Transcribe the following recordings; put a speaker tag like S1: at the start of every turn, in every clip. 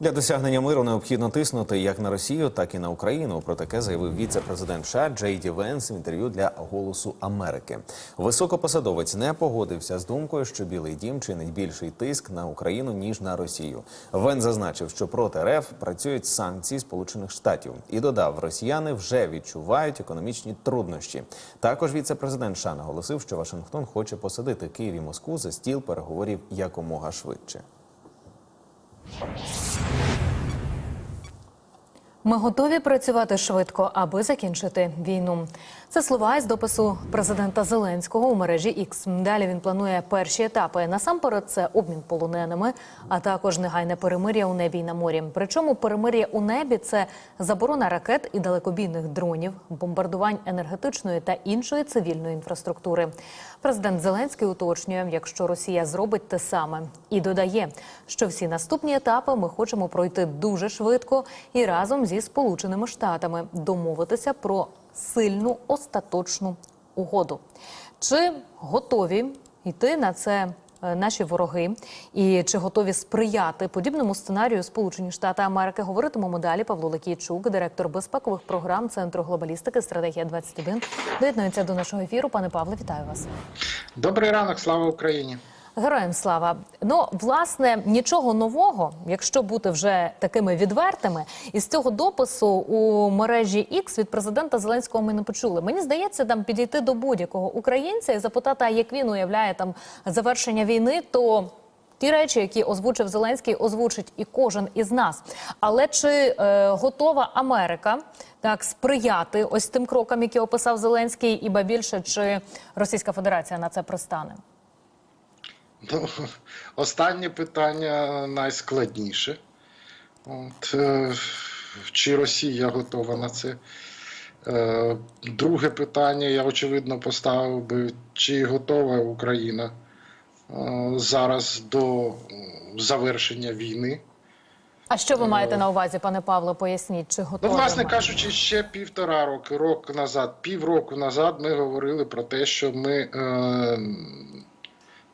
S1: Для досягнення миру необхідно тиснути як на Росію, так і на Україну. Про таке заявив віце-президент США Джей Ді Венс в інтерв'ю для Голосу Америки. Високопосадовець не погодився з думкою, що Білий Дім чинить більший тиск на Україну ніж на Росію. Вен зазначив, що проти РФ працюють санкції Сполучених Штатів і додав, росіяни вже відчувають економічні труднощі. Також віце-президент США наголосив, що Вашингтон хоче посадити Київ і Москву за стіл переговорів якомога швидше. すげえ!
S2: Ми готові працювати швидко, аби закінчити війну. Це слова із допису президента Зеленського у мережі X. Далі він планує перші етапи. Насамперед, це обмін полоненими, а також негайне перемир'я у небі й на морі. Причому перемир'я у небі це заборона ракет і далекобійних дронів, бомбардувань енергетичної та іншої цивільної інфраструктури. Президент Зеленський уточнює, якщо Росія зробить те саме, і додає, що всі наступні етапи ми хочемо пройти дуже швидко і разом зі Сполученими Штатами домовитися про сильну остаточну угоду. Чи готові йти на це? е, Наші вороги і чи готові сприяти подібному сценарію Сполучені Штати Америки? Говоритимемо далі. Павло Лекійчук, директор безпекових програм Центру глобалістики стратегія 21 доєднується до нашого ефіру. Пане Павле, вітаю вас.
S3: Добрий ранок, слава Україні.
S2: Героям слава. Ну, власне, нічого нового, якщо бути вже такими відвертими, із цього допису у мережі X від президента Зеленського ми не почули. Мені здається, там підійти до будь-якого українця і запитати, як він уявляє там завершення війни, то. Ті речі, які озвучив Зеленський, озвучить і кожен із нас. Але чи е, готова Америка так сприяти ось тим крокам, які описав Зеленський, і ба більше чи Російська Федерація на це пристане?
S3: Ну, останнє питання найскладніше. От, е, чи Росія готова на це? Е, друге питання я очевидно поставив би, чи готова Україна е, зараз до завершення війни.
S2: А що ви маєте на увазі, пане Павло? Поясніть, чи
S3: Ну, власне кажучи, ще півтора року, рок назад, півроку назад ми говорили про те, що ми е,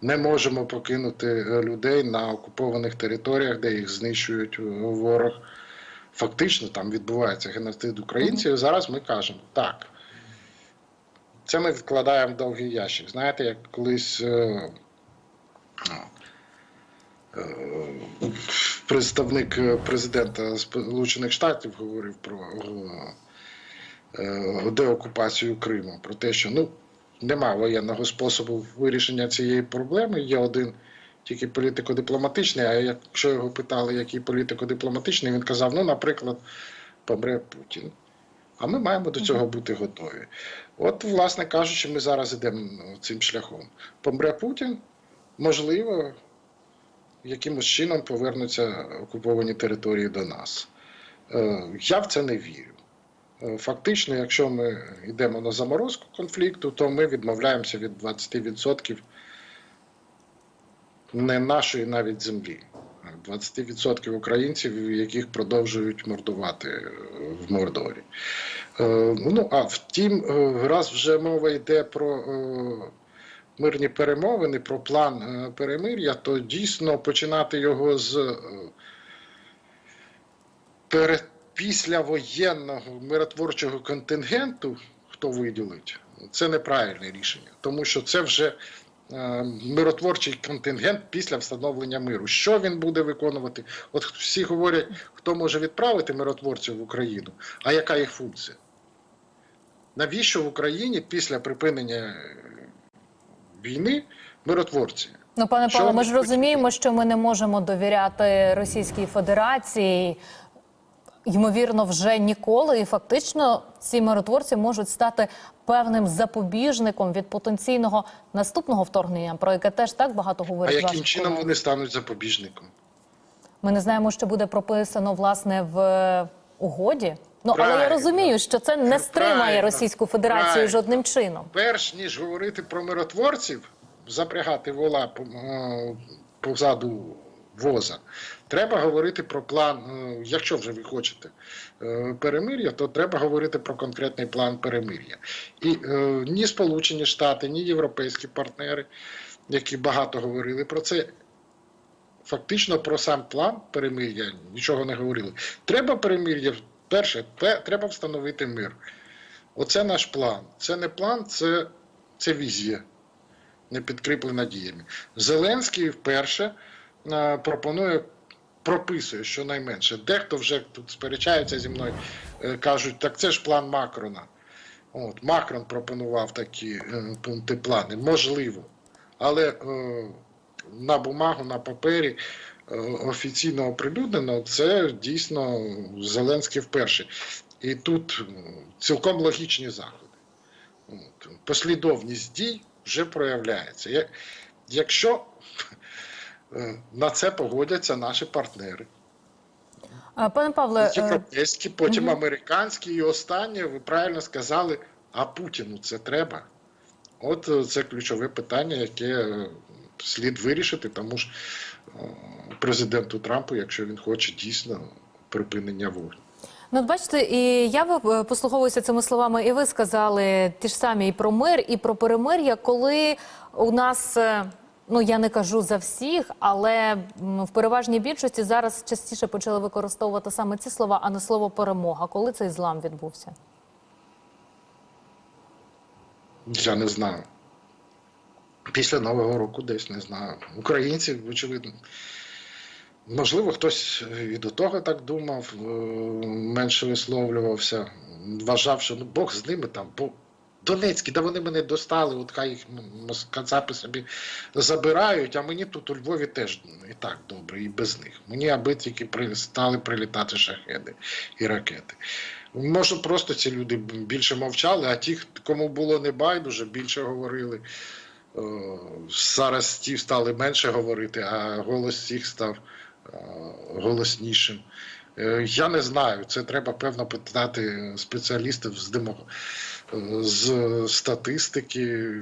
S3: не можемо покинути е, людей на окупованих територіях, де їх знищують е, ворог. Фактично там відбувається геноцид українців. І зараз ми кажемо так. Це ми відкладаємо в довгий ящик. Знаєте, як колись. Е, е, представник е, президента Сполучених Штатів говорив про е, деокупацію Криму, про те, що ну, нема воєнного способу вирішення цієї проблеми. Є один тільки політико-дипломатичний. А якщо його питали, який політико-дипломатичний, він казав: ну, наприклад, помре Путін. А ми маємо до цього бути готові. От, власне кажучи, ми зараз йдемо цим шляхом. Помре Путін, можливо, якимось чином повернуться окуповані території до нас. Е, Я в це не вірю. Е, Фактично, якщо ми йдемо на заморозку конфлікту, то ми відмовляємося від 20% не нашої навіть землі. 20% українців, яких продовжують мордувати е, в Мордорі. Е, Ну, а втім, раз вже мова йде про мирні перемовини, про план перемир'я, то дійсно починати його з перед післявоєнного миротворчого контингенту, хто виділить, це неправильне рішення, тому що це вже е, миротворчий контингент після встановлення миру. Що він буде виконувати? От всі говорять, хто може відправити миротворців в Україну, а яка їх функція? Навіщо в Україні після припинення е, війни миротворці?
S2: Ну, пане Павло, ми ж розуміємо, що ми не можемо довіряти Російській Федерації. Ймовірно, вже ніколи, і фактично ці миротворці можуть стати певним запобіжником від потенційного наступного вторгнення, про яке теж так багато
S3: А яким чином вони стануть запобіжником?
S2: Ми не знаємо, що буде прописано власне в е, угоді. Ну але я розумію, що це не стримає
S3: Правильно.
S2: Російську Федерацію
S3: Правильно.
S2: жодним чином.
S3: перш ніж говорити про миротворців, запрягати вола е, позаду воза, треба говорити про план. е, Якщо вже ви хочете е, перемир'я, то треба говорити про конкретний план перемир'я. І е, ні Сполучені Штати, ні європейські партнери, які багато говорили про це, фактично про сам план перемир'я нічого не говорили. Треба перемир'я. Перше, треба встановити мир. Оце наш план. Це не план, це, це візія, не підкріплена діями. Зеленський вперше пропонує, прописує щонайменше. Дехто вже тут сперечається зі мною, е, кажуть, так це ж план Макрона. От, Макрон пропонував такі е, пункти плани. Можливо. Але е, на бумагу, на папері е, офіційно оприлюднено, це дійсно Зеленський вперше. І тут цілком логічні заходи. От. Послідовність дій вже проявляється. Якщо на це погодяться наші партнери,
S2: Пане Павле, е,
S3: європейські, потім американські, і останнє, ви правильно сказали, а Путіну це треба. От е, це ключове питання, яке е, слід вирішити, тому ж е, президенту Трампу, якщо він хоче дійсно припинення вогню.
S2: Ну, от бачите, і я е, послуговуюся цими словами, і ви сказали ті ж самі і про мир, і про перемир'я, коли у нас. Ну, я не кажу за всіх, але в переважній більшості зараз частіше почали використовувати саме ці слова, а не слово перемога. Коли цей злам відбувся?
S3: Я не знаю. Після Нового року десь не знаю. Українці, очевидно. Можливо, хтось і до того так думав, е, менше висловлювався, вважав, що ну Бог з ними там, бо Донецькі, да вони мене достали, от хай їх кацапи собі забирають, а мені тут у Львові теж і так добре, і без них. Мені аби тільки стали прилітати шахеди і ракети. Може, просто ці люди більше мовчали, а ті, кому було не байдуже, більше говорили. Зараз ті стали менше говорити, а голос цих став голоснішим. Е, Я не знаю, це треба певно питати спеціалістів з з статистики,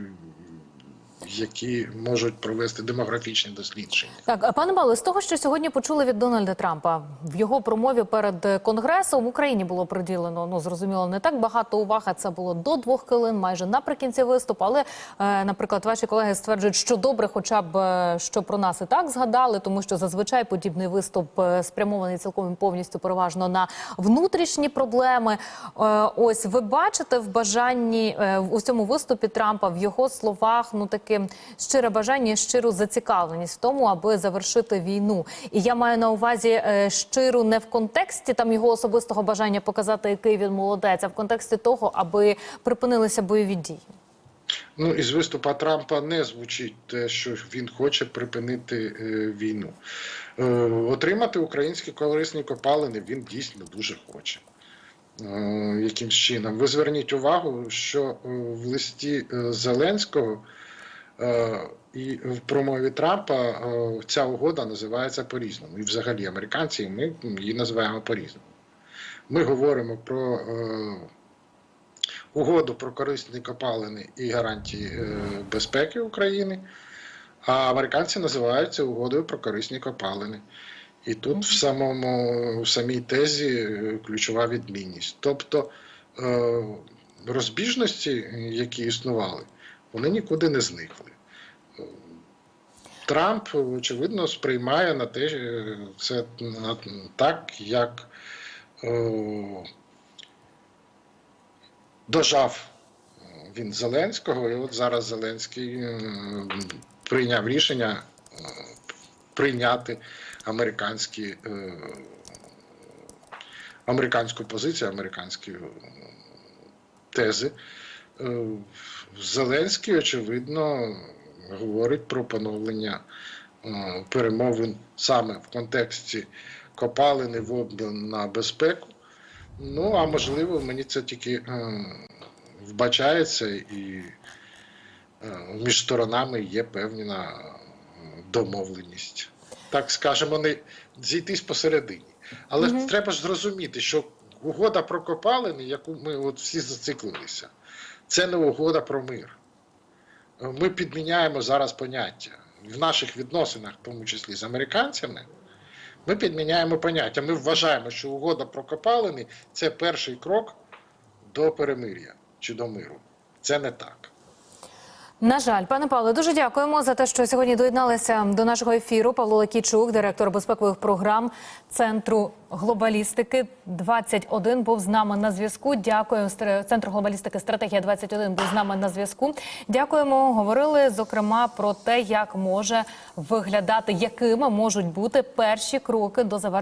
S3: які можуть провести демографічні дослідження.
S2: Так, пане Павле, з того, що сьогодні почули від Дональда Трампа в його промові перед конгресом в Україні було приділено ну зрозуміло не так багато уваги. Це було до двох хвилин, майже наприкінці виступу. Але, е, наприклад, ваші колеги стверджують, що добре, хоча б е, що про нас і так згадали, тому що зазвичай подібний виступ е, спрямований цілком повністю переважно на внутрішні проблеми. Ось ви бачите в бажанні е, у цьому виступі Трампа в його словах ну таке щире бажання, щиру зацікавленість в тому, аби завершити війну. І я маю на увазі е, щиру не в контексті там його особистого бажання показати, який він молодець, а в контексті того, аби припинилися бойові дії.
S3: Ну, із виступа Трампа не звучить те, що він хоче припинити е, війну. Е, отримати українські корисні копалини він дійсно дуже хоче. Е, якимсь чином. Ви зверніть увагу, що е, в листі е, Зеленського і в промові Трампа е, ця угода називається по-різному. І взагалі американці ми її називаємо по-різному. Ми говоримо про е, угоду про корисні копалини і гарантії е, безпеки України, а американці називають це угодою про корисні копалини. І тут в самому в самій тезі е, ключова відмінність. Тобто е, розбіжності, які існували, вони нікуди не зникли. Трамп, очевидно, сприймає на те, е, це так, як е, дожав він Зеленського, і от зараз Зеленський е, прийняв рішення прийняти американські, американську позицію, американські тези. Зеленський, очевидно, говорить про поновлення е, перемовин саме в контексті копалини в обмін на безпеку. Ну, а можливо, мені це тільки е, вбачається, і е, між сторонами є певна домовленість. Так скажемо, не зійтись посередині. Але
S2: Мгм.
S3: треба ж зрозуміти, що угода про копалини, яку ми от всі зациклилися, це не угода про мир. Ми підміняємо зараз поняття в наших відносинах, в тому числі з американцями. Ми підміняємо поняття. Ми вважаємо, що угода про копалини це перший крок до перемир'я чи до миру. Це не так.
S2: На жаль, пане Павле, дуже дякуємо за те, що сьогодні доєдналися до нашого ефіру. Павло Лакійчук, директор безпекових програм Центру глобалістики 21 був з нами на зв'язку. Дякую. Центру глобалістики стратегія 21 був з нами на зв'язку. Дякуємо. Говорили зокрема про те, як може виглядати, якими можуть бути перші кроки до завершення.